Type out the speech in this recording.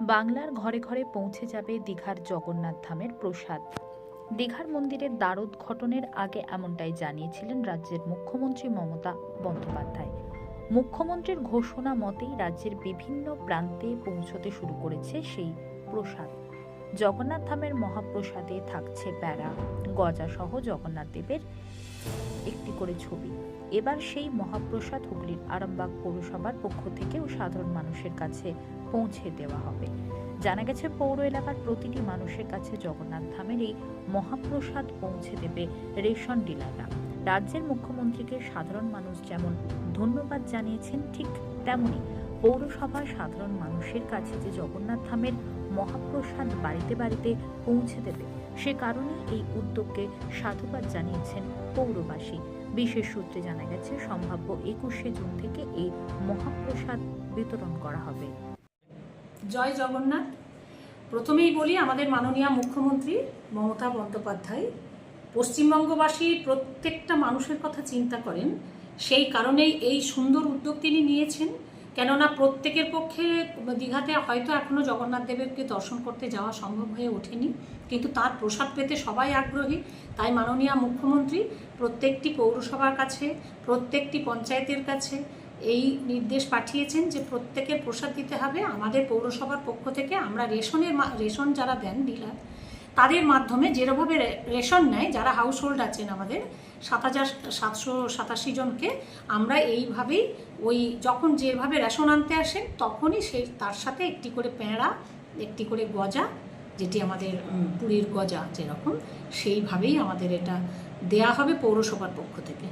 বাংলার ঘরে ঘরে পৌঁছে যাবে দীঘার জগন্নাথ ধামের প্রসাদ। দীঘার মন্দিরের দ্বারোদ্ঘটনের আগে এমনটাই জানিয়েছিলেন রাজ্যের মুখ্যমন্ত্রী মমতা বন্দ্যোপাধ্যায়। মুখ্যমন্ত্রীর ঘোষণা মতেই রাজ্যের বিভিন্ন প্রান্তে পৌঁছতে শুরু করেছে সেই প্রসাদ। জগন্নাথ ধামের মহাপ্রসাদে থাকছে প্যারা গজা সহ জগন্নাথ দেবের একটি করে ছবি। এবার সেই মহাপ্রসাদ হুগলির আরামবাগ পৌরসভার পক্ষ থেকেও সাধারণ মানুষের কাছে পৌঁছে দেওয়া হবে। জানা গেছে, পৌর এলাকার প্রতিটি মানুষের কাছে জগন্নাথ ধামের এই মহাপ্রসাদ পৌঁছে দেবে রেশন ডিলাররা। রাজ্যের মুখ্যমন্ত্রীকে সাধারণ মানুষ যেমন ধন্যবাদ জানিয়েছেন, ঠিক তেমনি পৌরসভা সাধারণ মানুষের কাছে যে জগন্নাথ ধামের মহাপ্রসাদ বাড়িতে বাড়িতে পৌঁছে দেবে। সে কারণে এই উদ্যোগকে সাধুবাদ জানিয়েছেন পৌরবাসী। বিশেষ সূত্রে জানা গেছে, সম্ভাব্য একুশে জুন থেকে এই মহাপ্রসাদ বিতরণ করা হবে। জয় জগন্নাথ। প্রথমেই বলি, আমাদের মাননীয় মুখ্যমন্ত্রী মমতা বন্দ্যোপাধ্যায় পশ্চিমবঙ্গবাসী প্রত্যেকটা মানুষের কথা চিন্তা করেন। সেই কারণেই এই সুন্দর উদ্যোগ তিনি নিয়েছেন। কেননা প্রত্যেকের পক্ষে দীঘাতে হয়তো এখনও জগন্নাথ দেবেরকে দর্শন করতে যাওয়া সম্ভব হয়ে ওঠেনি। কিন্তু তার প্রসাদ পেতে সবাই আগ্রহী। তাই মাননীয় মুখ্যমন্ত্রী প্রত্যেকটি পৌরসভার কাছে, প্রত্যেকটি পঞ্চায়েতের কাছে এই নির্দেশ পাঠিয়েছেন যে প্রত্যেকের প্রসাদ দিতে হবে। আমাদের পৌরসভার পক্ষ থেকে আমরা রেশনের রেশন যারা দেন ডিলার তাদের মাধ্যমে যেভাবে রেশন নেয়, যারা হাউস হোল্ড আছেন আমাদের সাত হাজার সাতশো সাতাশি জনকে আমরা এইভাবেই ওই যখন যেভাবে রেশন আনতে আসেন, তখনই সেই, তার সাথে একটি করে পেঁড়া, একটি করে গজা, যেটি আমাদের পুরীর গজা যেরকম, সেইভাবেই আমাদের এটা দেয়া হবে পৌরসভার পক্ষ থেকে।